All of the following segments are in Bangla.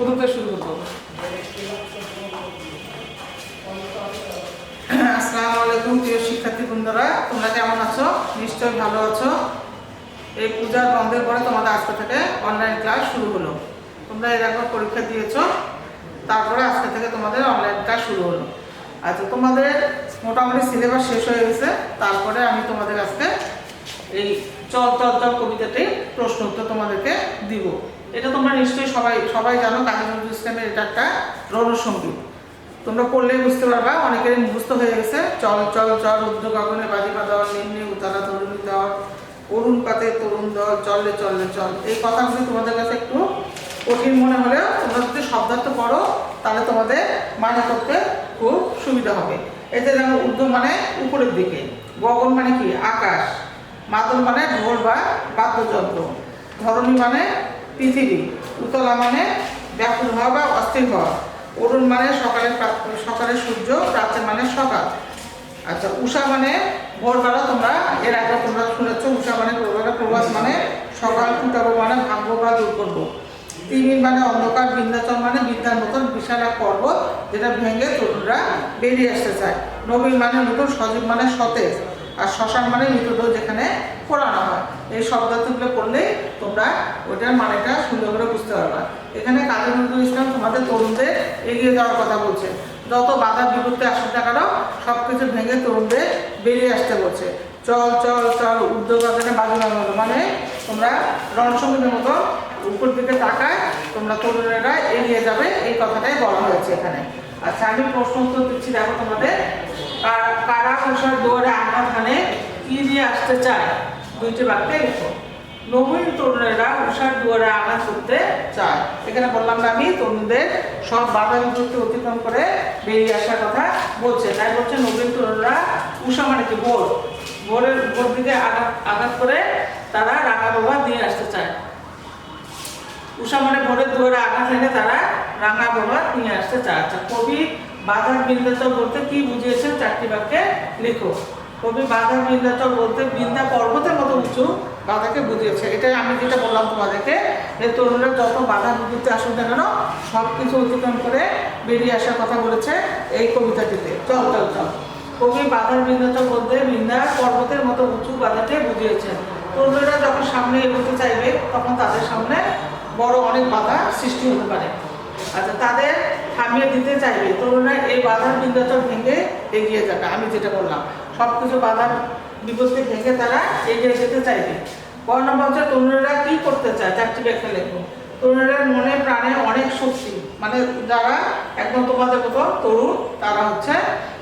প্রথম থেকে শুরু করতে হবে আসসালামু আলাইকুম, প্রিয় শিক্ষার্থী বন্ধুরা। তোমরা কেমন আছো? নিশ্চয়ই ভালো আছো। এই পূজার বন্ধের পরে তোমাদের আজকে থেকে অনলাইন ক্লাস শুরু হলো। তোমরা এর আগে পরীক্ষা দিয়েছ। তারপরে আজকে থেকে তোমাদের অনলাইন ক্লাস শুরু হলো। আচ্ছা তোমাদের মোটামুটি সিলেবাস শেষ হয়ে গেছে। তারপরে আমি তোমাদের আজকে এই চল চল চল কবিতাটি প্রশ্ন উত্তর তোমাদেরকে দিব। এটা তোমরা নিশ্চয়ই সবাই সবাই জানো কাজী নজরুল ইসলামের এটা একটা রণসঙ্গীত তোমরা পড়লেই বুঝতে পারবা অনেকের মুখস্থ হয়ে গেছে। চল চল চল উদ্যোগ আগুনে বাজিমা দেওয়ার নিম্নে উতারা তরুণী দেওয়ার অরুণ পাতে তরুণ দল চললে চললে, চল। এই কথাগুলি তোমাদের কাছে একটু কঠিন মনে হলেও তোমরা যদি শব্দার্থ পড়ো, তাহলে তোমাদের মানে করতে খুব সুবিধা হবে। এতে যেমন উদ্যোগ মানে উপরের দিকে, গগন মানে কি? আকাশ। মাদল মানে ঢোল বা বাদ্যযন্ত্র। ধরণী মানে পৃথিবী। উতলা মানে ব্যাকুল হওয়া বা অস্থির হওয়া। অরুণ মানে সকালের প্রাত- সকালের সূর্য প্রাচ্য মানে সকাল। আচ্ছা উষা মানে ভোরবেলা তোমরা, এর আগে তোমরা শুনেছ, উষা মানে ভোরবেলা প্রবাস মানে সকাল ফুটাবো মানে ভাঙবো বা দূর করব। তিমির মানে অন্ধকার বিন্ধ্যাচল মানে বিদ্যার মতন বিশাল এক পর্বত, যেটা ভেঙে তরুণরা বেরিয়ে আসতে চায়। নবীন মানে নতুন সজীব মানে সতেজ। আর শ্মশান মানে মৃতদেহ যেখানে পোড়ানো হয়। এই শব্দার্থগুলো পড়লেই তোমরা ওটার মানেটা সুন্দর করে বুঝতে পারবা। এখানে কাজী নজরুল ইসলাম তোমাদের তরুণদের এগিয়ে যাওয়ার কথা বলছে। যত বাধা বিপত্তি আসুক না কেন সব কিছু ভেঙে তরুণদের বেরিয়ে আসতে বলছে। চল চল চল, উদ্যোগ আকারে বাজু লাগানো মানে তোমরা রণসঙ্গীতের মতো উপর দিকে তাকায় তোমরা তরুণেরা এগিয়ে যাবে, এই কথাটাই বলা হয়েছে এখানে। আচ্ছা আমি প্রশ্ন উত্তর দিচ্ছি, দেখো তোমাদের। কার- মশার দুয়ারে আঘাত দিয়ে আসতে চায়, দুইটি বাক্যে লিখো নবীন তরুণেরা উষার দুয়ারে আঘাত করতে চায়। এখানে বললাম না আমি তরুণদের সব বাধা বিপত্তি অতিক্রম করে বেরিয়ে আসার কথা বলছে। তাই বলছে নবীন তরুণরা উষা মানে কি? ভোর ভোরের ভোর দিকে আঘাত আঘাত করে তারা রাঙা বাবা দিয়ে আসতে চায়। উষা মানে ভোরের দুয়ারে আঘাত এনে তারা রাঙা বাবা নিয়ে আসতে চায়। আচ্ছা কবি বাধার বিন্দাচল বলতে কি বুঝিয়েছেন চারটি বাক্যে লিখো। কবি বাধার বিন্দাচল বলতে বিন্দা পর্বতের মতো উঁচু বাধাকে বুঝিয়েছে। এটাই আমি যেটা বললাম তোমাদেরকে যে তরুণরা যত বাধা বিপত্তি আসুন না কেন সব কিছু অতিক্রম করে বেরিয়ে আসার কথা বলেছে এই কবিতাটিতে। চল চল চল। কবি বাধার বিন্দাচল বলতে বিন্দা পর্বতের মতো উঁচু বাধাকে বুঝিয়েছেন তরুণরা যখন সামনে এগোতে চাইবে, তখন তাদের সামনে বড় অনেক বাধা সৃষ্টি হতে পারে। আচ্ছা তাদের থামিয়ে দিতে চাইবে তরুণরা এই বাধার বিন্দাচল ভেঙে এগিয়ে যাবে, আমি যেটা বললাম। সব কিছু বাধার বিপত্তি ভেঙে তারা এগিয়ে যেতে চাইবে। নম্বর হচ্ছে, তরুণেরা কি করতে চায়? চারটি ব্যাখ্যা লেখো তরুণেরা মনে প্রাণে অনেক শক্তি মানে যারা একদম তোমাদের মতো তরুণ, তারা হচ্ছে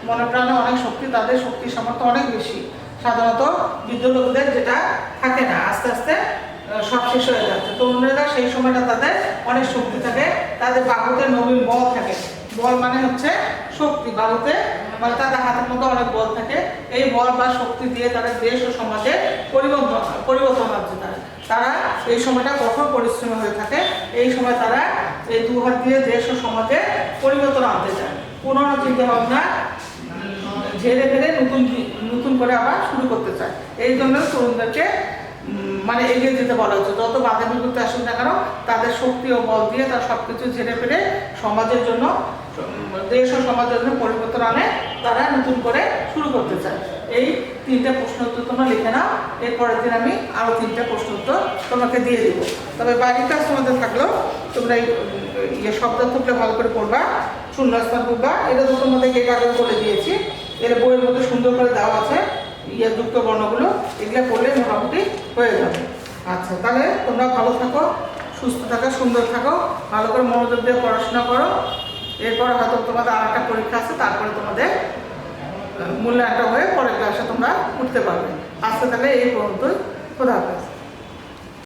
মনে প্রাণে অনেক শক্তি, তাদের শক্তি সামর্থ্য অনেক বেশি। সাধারণত বৃদ্ধ লোকদের যেটা থাকে না, আস্তে আস্তে সব শেষ হয়ে যাচ্ছে। তরুণেরা সেই সময়টা তাদের অনেক শক্তি থাকে। তাদের বাহুতে নবীন বল থাকে। বল মানে হচ্ছে শক্তি। বাহুতে মানে তাদের হাতের মধ্যে অনেক বল থাকে। এই বল বা শক্তি দিয়ে তারা দেশ ও সমাজে পরিবর্তন পরিবর্তন আনছে তারা। তারা এই সময়টা কঠোর পরিশ্রম হয়ে থাকে। এই সময় তারা এই দু হাত দিয়ে দেশ ও সমাজে পরিবর্তন আনতে চায়। পুনরায় চিন্তা ভাবনা ঝেড়ে ফেলে নতুন নতুন করে আবার শুরু করতে চায়। এই জন্য তরুণদেরকে মানে এগিয়ে যেতে বলা হচ্ছে। যত বাধা বিপত্তি আসুক না কেন, তাদের শক্তি ও বল দিয়ে তারা সব কিছু ঝেড়ে ফেলে সমাজের জন্য, দেশ ও সমাজের জন্য পরিবর্তন আনে, তারা নতুন করে শুরু করতে চায়। এই তিনটা প্রশ্ন উত্তর তোমরা লিখে নাও, এরপরের দিন আমি আরও তিনটা প্রশ্ন উত্তর তোমাকে দিয়ে দেবো। তবে বাড়ির কাজ তোমাদের থাকলেও তোমরা ইয়ে শব্দার্থগুলো ভালো করে পড়বা, শূন্যস্থান পড়বা এটা তো তোমাদের এর আগে বলে দিয়েছি। এর বইয়ের মধ্যে সুন্দর করে দেওয়া আছে। ইয়ে যুক্ত বর্ণগুলো, এগুলো করলে মোটামুটি হয়ে যাবে। আচ্ছা তাহলে তোমরা ভালো থাকো, সুস্থ থাকো, সুন্দর থাকো, ভালো করে মনোযোগ দিয়ে পড়াশোনা করো। এরপর হয়তো তোমাদের আর একটা পরীক্ষা আছে, তারপরে তোমাদের মূল্যায়নটা হয়ে পরের ক্লাসে তোমরা উঠতে পারবে। আজকে তাহলে এই পর্যন্তই। খোদা হাফেজ।